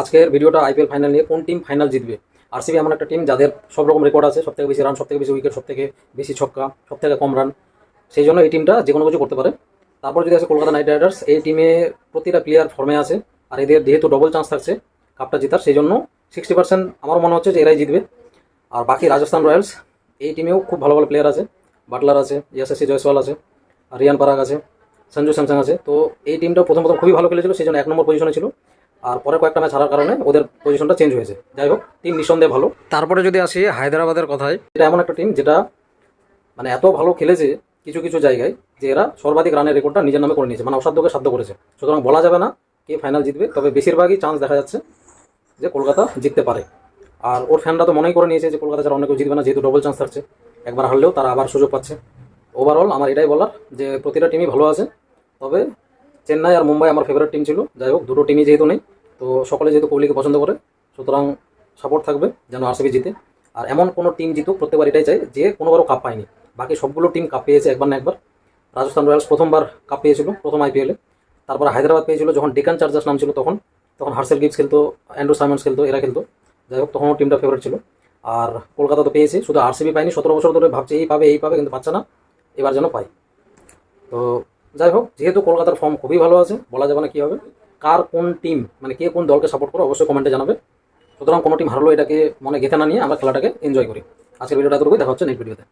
আজকের ভিডিওটা IPL final নিয়ে কোন টিম ফাইনাল জিতবে? আরসিবি এমন একটা টিম যাদের সব রকম রেকর্ড আছে সব থেকে বেশি রান সবথেকে বেশি উইকেট সবথেকে বেশি ছক্কা সব থেকে কম রান সেই জন্য এই টিমটা যে কোনো কিছু করতে পারে। তারপর যদি আসে কলকাতা নাইট রাইডার্স, এই টিমে প্রতিটা প্লেয়ার ফর্মে আছে, আর এদের যেহেতু ডবল চান্স থাকছে কাপটা জেতার, সেই জন্য সিক্সটি পার্সেন্ট আমার মনে হচ্ছে যে এরাই জিতবে। আর বাকি রাজস্থান রয়্যালস, এই টিমেও খুব ভালো ভালো প্লেয়ার আছে বাটলার আছে ইয়াসেসি জয়সওয়াল আছে রিয়ান পারাগ আছে সঞ্জু স্যামসাং আছে। তো এই টিমটা প্রথম প্রথম খুবই ভালো খেলেছিল, সেই জন্য এক নম্বর পজিশনে ছিল। আর পরে কয়েকটা ম্যাচ হারার কারণে ওদের পজিশনটা চেঞ্জ হয়েছে। যাই হোক টিম নিঃসন্দেহে ভালো। তারপরে যদি আসি হায়দ্রাবাদের কথায় এটা এমন একটা টিম যেটা মানে এত ভালো খেলেছে কিছু কিছু জায়গায় যে এরা সর্বাধিক রানের রেকর্ডটা নিজের নামে করে নিয়েছে মানে অসাধ্যকে সাধ্য করেছে। সুতরাং বলা যাবে না কে ফাইনাল জিতবে তবে বেশিরভাগই চান্স দেখা যাচ্ছে যে কলকাতা জিততে পারে। আর ওর ফ্যানরা তো মনেই করে নিয়েছে যে কলকাতা ছাড়া অন্য কেউ জিতবে না যেহেতু ডবল চান্স থাকছে। একবার হারলেও তারা আবার সুযোগ পাচ্ছে। ওভারঅল আমার এটাই বলার যে প্রতিটা টিমই ভালো আছে। তবে চেন্নাই আর মুম্বাই আমার ফেভারিট টিম ছিল। যাই হোক দুটো টিমই যেহেতু নেই তো সকলে যেহেতু কোহলিকে পছন্দ করে, সুতরাং সাপোর্ট থাকবে যেন আরসিবি জিতে। আর এমন কোনো টিম জিতুক প্রত্যেকবার এটাই চাই, যে কোনোবারও কাপ পায়নি। বাকি সবগুলো টিম কাপ পেয়েছে একবার না একবার। রাজস্থান রয়্যালস প্রথমবার কাপ পেয়েছিল, প্রথম আইপিএলে তারপর হায়দ্রাবাদ পেয়েছিল, যখন ডেকান চার্জার্স নাম ছিল তখন। তখন হার্সেল গিপস খেলতো অ্যান্ড্রু সাইমন্স খেলতো, এরা খেলতো। যাই হোক, তখনও টিমটা ফেভারিট ছিল। আর কলকাতা তো পেয়েছে, শুধু আরসিবি পায়নি, সতেরো বছর ধরে ভাবছে, এই পাবে এই পাবে, কিন্তু পাচ্ছে না। এবার যেন পাই তো যাই হোক, যেহেতু কলকাতার ফর্ম খুবই ভালো আছে, বলা যাবে না কী হবে। কার কোন টিম মানে কে কোন দলকে সাপোর্ট করো, অবশ্যই কমেন্টে জানাবে। সুতরাং কোনো টিম হারলো এটাকে মনে গেঁথে না নিয়ে আমরা খেলাটাকে এনজয় করি। আজকের ভিডিওটা করব দেখা হচ্ছে নেক্সট ভিডিওতে